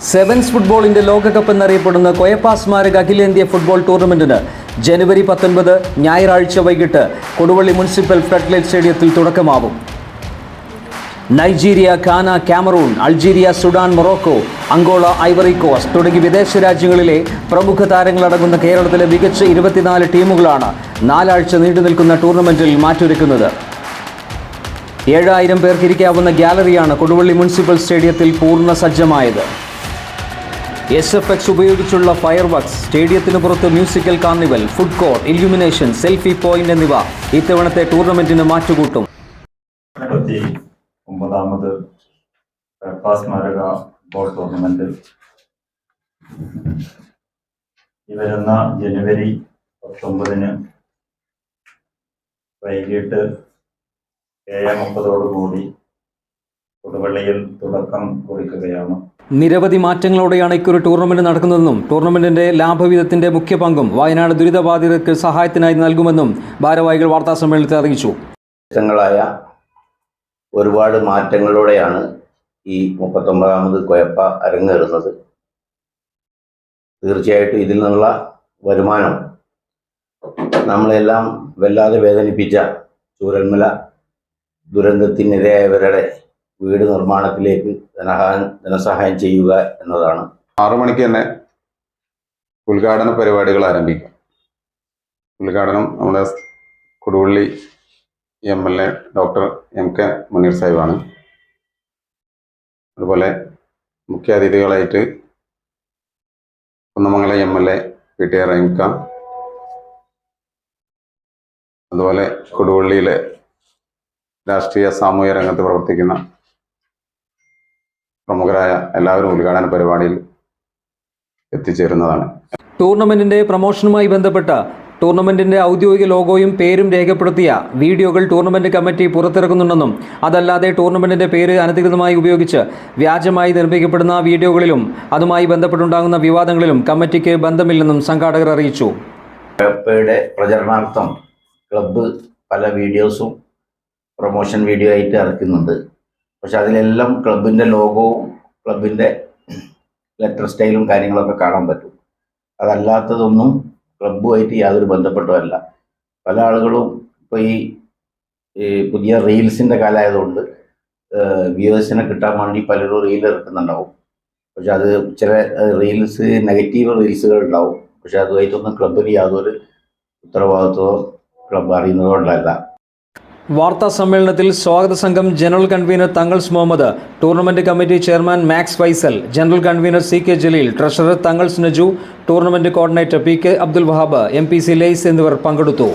Sevens ഫുട്ബോളിന്റെ ലോകകപ്പ് എന്നറിയപ്പെടുന്ന കൊയപ്പ സ്മാരക അഖിലേന്ത്യാ ഫുട്ബോൾ ടൂർണമെന്റിന് ജനുവരി പത്തൊൻപത് ഞായറാഴ്ച വൈകിട്ട് കൊടുവള്ളി മുനിസിപ്പൽ ഫ്ലഡ്ലൈറ്റ് സ്റ്റേഡിയത്തിൽ തുടക്കമാവും. Nigeria Ghana Cameroon Algeria Sudan Morocco Angola Ivory Coast തുടങ്ങി വിദേശ രാജ്യങ്ങളിലെ പ്രമുഖ താരങ്ങളടങ്ങുന്ന കേരളത്തിലെ മികച്ച ഇരുപത്തിനാല് ടീമുകളാണ് നാലാഴ്ച നീണ്ടു നിൽക്കുന്ന ടൂർണമെന്റിൽ മാറ്റൊരുക്കുന്നത്. ഏഴായിരം പേർക്ക് ഇരിക്കാവുന്ന ഗ്യാലറിയാണ് കൊടുവള്ളി മുനിസിപ്പൽ സ്റ്റേഡിയത്തിൽ പൂർണ സജ്ജമായത്. എസ് എഫ് എക്സ് ഉപയോഗിച്ചുള്ള ഫയർ വർക്ക്സ് സ്റ്റേഡിയത്തിന് പുറത്ത് musical carnival food court illumination selfie point എന്നിവ ഇത്തവണത്തെ ടൂർണമെന്റിന് മാറ്റുകൂട്ടും. ഒമ്പതാമത് സ്മാരക ഫുട്ബോൾ ടൂർണമെന്റ് ഈ വരുന്ന ജനുവരി പത്തൊമ്പതിന് വൈകിട്ട് ഏഴ് മുപ്പതോടുകൂടി കൊടുവള്ളിയിൽ തുടക്കം കുറിക്കുകയാണ്. നിരവധി മാറ്റങ്ങളോടെയാണ് ഇക്കുറി ടൂർണമെന്റ് നടക്കുന്നതെന്നും ടൂർണമെന്റിന്റെ ലാഭവിധത്തിന്റെ മുഖ്യ പങ്കും വയനാട് ദുരിതബാധിതർക്ക് സഹായത്തിനായി നൽകുമെന്നും ഭാരവാഹികൾ വാർത്താ സമ്മേളനത്തിൽ അറിയിച്ചു. ായ ഒരുപാട് മാറ്റങ്ങളോടെയാണ് ഈ മുപ്പത്തൊമ്പതാമത് കൊയപ്പ അരങ്ങേറുന്നത്. തീർച്ചയായിട്ടും ഇതിൽ നിന്നുള്ള വരുമാനം നമ്മളെല്ലാം വല്ലാതെ വേദനിപ്പിച്ച ചൂരന്മല ദുരന്തത്തിനിരയായവരുടെ വീട് നിർമ്മാണത്തിലേക്ക് ധനഹാൻ ധനസഹായം ചെയ്യുക എന്നതാണ്. ആറു മണിക്ക് തന്നെ ഉദ്ഘാടന പരിപാടികൾ ആരംഭിക്കും. ഉദ്ഘാടനം നമ്മുടെ Koduvally M L A doctor M K Muneer സാഹിബാണ്. അതുപോലെ മുഖ്യ അതിഥികളായിട്ട് Kunnamangalam M L A P T R റൈംക അതുപോലെ കൊടുവള്ളിയിലെ രാഷ്ട്രീയ സാമൂഹ്യ രംഗത്ത് പ്രവർത്തിക്കുന്ന പ്രമുഖരായ എല്ലാവരും ഉദ്ഘാടന പരിപാടിയിൽ എത്തിച്ചേരുന്നതാണ്. ടൂർണമെന്റിന്റെ പ്രമോഷനുമായി ബന്ധപ്പെട്ട ടൂർണമെന്റിന്റെ ഔദ്യോഗിക ലോഗോയും പേരും രേഖപ്പെടുത്തിയ വീഡിയോകൾ ടൂർണമെന്റ് കമ്മിറ്റി പുറത്തിറക്കുന്നുണ്ടെന്നും അതല്ലാതെ ടൂർണമെന്റിന്റെ പേര് അനധികൃതമായി ഉപയോഗിച്ച് വ്യാജമായി നിർമ്മിക്കപ്പെടുന്ന വീഡിയോകളിലും അതുമായി ബന്ധപ്പെട്ടുണ്ടാകുന്ന വിവാദങ്ങളിലും കമ്മിറ്റിക്ക് ബന്ധമില്ലെന്നും സംഘാടകർ അറിയിച്ചു. പെപ്പയുടെ പ്രചരണാർത്ഥം ക്ലബ്ബ് പല വീഡിയോസും പ്രൊമോഷൻ വീഡിയോ ആയിട്ട് ഇറക്കുന്നുണ്ട്. പക്ഷെ അതിലെല്ലാം ക്ലബിന്റെ ലോഗോവും ക്ലബിന്റെ ലെറ്റർ സ്റ്റൈലും കാര്യങ്ങളൊക്കെ കാണാൻ പറ്റും. അതല്ലാത്തതൊന്നും ക്ലബ്ബുമായിട്ട് യാതൊരു ബന്ധപ്പെട്ടതല്ല. പല ആളുകളും ഇപ്പോൾ ഈ പുതിയ റീൽസിന്റെ കാലമായതുകൊണ്ട് വ്യൂവേഴ്സിനെ കിട്ടാൻ വേണ്ടി പലരും റീൽ ഇറക്കുന്നുണ്ടാവും. പക്ഷെ അത് ചില റീൽസ് നെഗറ്റീവ് റീൽസുകൾ ഉണ്ടാവും. പക്ഷെ അതുമായിട്ടൊന്നും ക്ലബിന് യാതൊരു ഉത്തരവാദിത്വമോ ക്ലബ് അറിയുന്നതോ ഉള്ളതല്ല വാർത്താ സമ്മേളനത്തിൽ സ്വാഗത സംഘം general convener Thangals Muhammad tournament committee chairman Max വൈസൽ general convener C K Jaleel treasurer Thangals Naju tournament coordinator P K Abdul Wahab M P C lies എന്നിവർ പങ്കെടുത്തു.